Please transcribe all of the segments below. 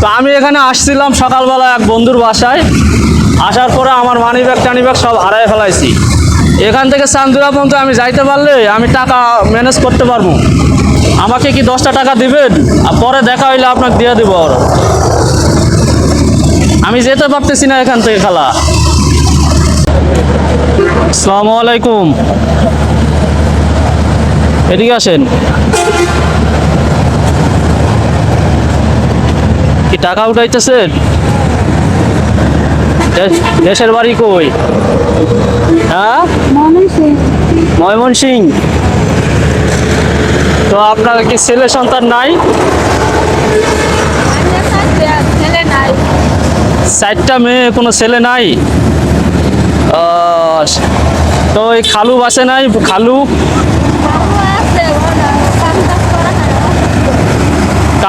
তো আমি এখানে আসছিলাম সকালবেলা এক বন্ধুর বাসায়। আসার পরে আমার মানি ব্যাগ টানি ব্যাগ সব হারাই ফেলাইছি। এখান থেকে চান্দুরা পর্যন্ত আমি যাইতে পারলে আমি টাকা ম্যানেজ করতে পারব। আমাকে কি দশটা টাকা দিবেন? আর পরে দেখা হইলে আপনাকে দিয়ে দেবো আর। আমি যেতে পারতেছি না এখান থেকে খালা। আসসালামু আলাইকুম। এদিকে আসেন। টাকা উঠাইতেছেন? দেশের বাড়ি কই? হ্যাঁ? ময়মন সিং তো আপনার কি ছেলে সন্তান নাই? চারটা মেয়ে, কোনো ছেলে নাই? তো ওই খালু বাসে নাই? খালু?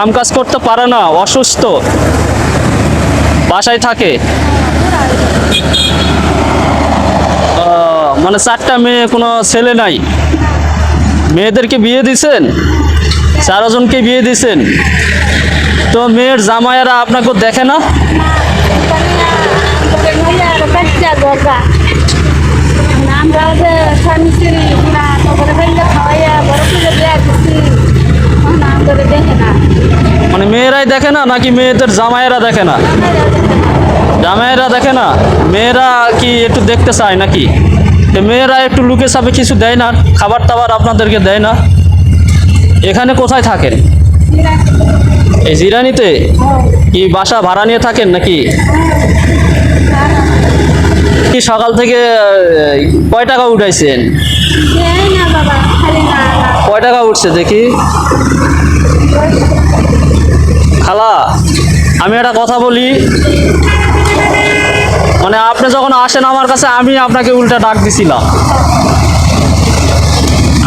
কাম কাজ করতে পারে না, অসুস্থ। বাসায় থাকে। মানে চারটা মেয়ে, কোনো ছেলে নাই। মেয়েদেরকে বিয়ে দিছেন? চারজনকে বিয়ে দিছেন? তো মেয়ের জামাইয়েরা আপনাকে দেখে না? স্বামী স্ত্রী না খাওয়াইয়া করে দেয়া দিচ্ছি না করে দেখে না মানে মেয়েরাই দেখে না নাকি মেয়েদের জামাইয়েরা দেখে না? জামাইয়েরা দেখে না? মেয়েরা কি একটু দেখতে চায় নাকি? মেয়েরা একটু লুকে সাপে কিছু দেয় না খাবার টাবার আপনাদেরকে দেয় না। এখানে কোথায় থাকেন? এই জিরানিতে? কি বাসা ভাড়া নিয়ে থাকেন নাকি? কি সকাল থেকে কয় টাকা উঠাইছেন। কয় টাকা উঠছে দেখি? আমি একটা কথা বলি। মানে আপনি যখন আসেন আমার কাছে, আমি আপনাকে উল্টা ডাক দিছিলাম।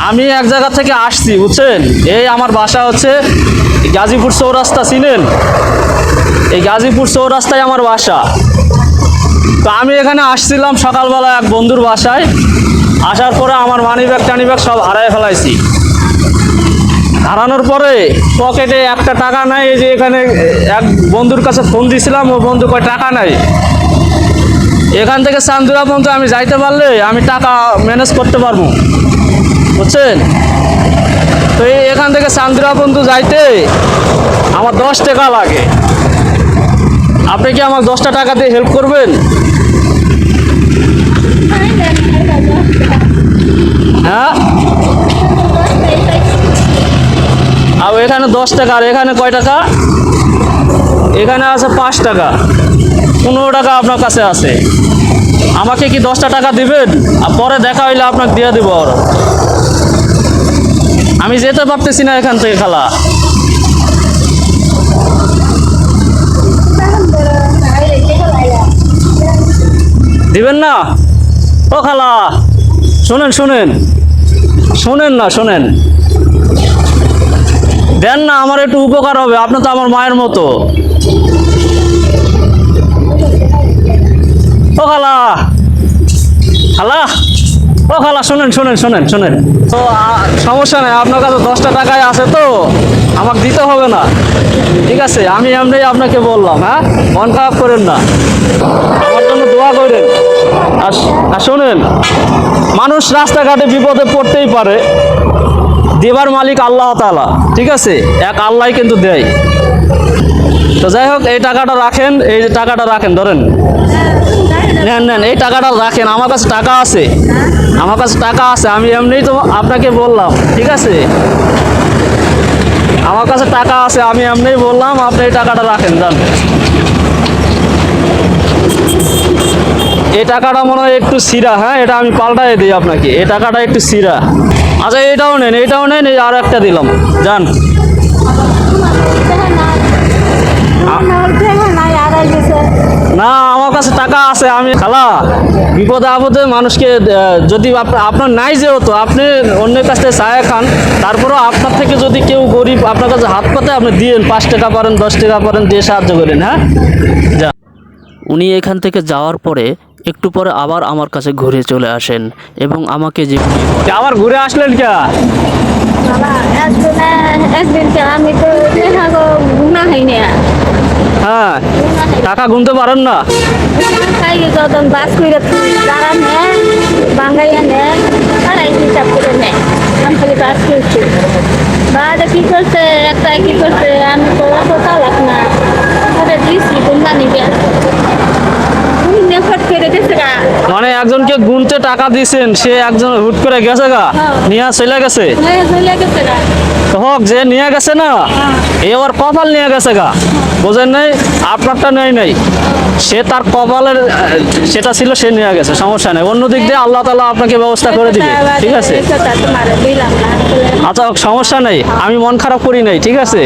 আমি এক জায়গা থেকে আসছি, বুঝছেন? এই আমার বাসা হচ্ছে গাজীপুর চৌরাস্তা, চিনেন? এই গাজীপুর চৌরাস্তায় আমার বাসা। তো আমি এখানে আসছিলাম সকালবেলা এক বন্ধুর বাসায়। আসার পরে আমার মানি ব্যাগ টানি ব্যাগ সব হারাই ফেলাইছি। হারানোর পরে পকেটে একটা টাকা নাই, এই যে এখানে এক বন্ধুর কাছে ফোন দিয়েছিলাম ও বন্ধু কয়, টাকা নাই। এখান থেকে চান্দুরা পর্যন্ত আমি যাইতে পারলে আমি টাকা ম্যানেজ করতে পারব। বুঝছেন? তো এই এখান থেকে চান্দুরা পর্যন্ত যাইতে আমার দশ টাকা লাগে। আপনি কি আমার দশটা টাকা দিয়ে হেল্প করবেন হ্যাঁ আর এখানে দশ টাকা আর এখানে কয় টাকা? এখানে আছে পাঁচ টাকা। পনেরো টাকা আপনার কাছে আছে। আমাকে কি দশটা টাকা দিবেন? আর পরে দেখা হইলে আপনাকে দিয়ে দেবো আর। আমি যেতে পারতেছি না এখান থেকে খালা। দিবেন না? ও খালা, শোনেন শোনেন। শোনেন না, শোনেন। দেন না, আমার একটু উপকার হবে, আপনি তো আমার মায়ের মতো। ও খালা। খালা? ও খালা, শোনেন শোনেন শোনেন শোনেন। তো সমস্যা নেই, আপনার কাছে দশটা টাকায় আছে তো, আমাকে দিতে হবে না। ঠিক আছে, আমি এমনি আপনাকে বললাম হ্যাঁ? মন খারাপ করেন না। আমার জন্য দোয়া করেন। আর শোনেন, মানুষ রাস্তাঘাটে বিপদে পড়তেই পারে। দেবার মালিক আল্লাহ তাআলা, ঠিক আছে? এক আল্লাহ কিন্তু দেয়। তো যাই হোক, এই টাকাটা রাখেন, এই টাকাটা রাখেন, ধরেন। নেন নেন, এই টাকাটা রাখেন, আমার কাছে টাকা আছে। আমার কাছে টাকা আছে, আমি এমনিই তো আপনাকে বললাম, ঠিক আছে? আমার কাছে টাকা আছে, আমি এমনিই বললাম, আপনি এই টাকাটা রাখেন, যান। এই টাকাটা মনে হয় একটু সিরা হ্যাঁ? এটা আমি পাল্টাই দিই আপনাকে। এই টাকাটা একটু সিরা। আচ্ছা এটাও নেন এটাও নেন, এই আর একটা দিলাম। যান। না, আমার কাছে টাকা আছে, আমি খালা, বিপদে আপদে মানুষকে যদি আপনার নাই যেহেতু, আপনি অন্যের কাছ থেকে চায়া খান, তারপরেও আপনার থেকে যদি কেউ গরিব, আপনার কাছে হাত পাতে, আপনি দিয়েন, পাঁচ টাকা পারেন, দশ টাকা পারেন, দিয়ে সাহায্য করেন হ্যাঁ? যা। উনি এখান থেকে যাওয়ার পরে একটু পরে আবার আমার কাছে ঘুরে চলে আসেন এবং আমাকে যে আবার ঘুরে আসলেন কে? আমি তো হয়নি টাকা গুনতে পারেন না? বাস করে যারা নেয় বাঙ্গাইয়া নেয় তারাই হিসাব করে নেয় আমি খালি বাস করছি। বাড়ে কি করছে? একটা কি করছে? আমি তো অত চালাক না। দিচ্ছি তোমরা নিবে নেফট করে দিচ্ছে গা মানে একজনকে গুনতে টাকা দিছেন সে একজন হুট করে গেছে গা হ্যাঁ। নিয়ে চলে গেছে। হয়ে হোক যে নিয়ে গেছে না এ আবার কপাল নিয়ে গেছে গা। বোঝেন নাই? আপনারটা নেই নাই। সে তার কপালের সেটা ছিল সে নিয়ে গেছে সমস্যা নেই। অন্য দিক দিয়ে আল্লাহ তালা আপনাকে ব্যবস্থা করে দিবে। ঠিক আছে? আচ্ছা সমস্যা নেই। আমি মন খারাপ করি নাই ঠিক আছে?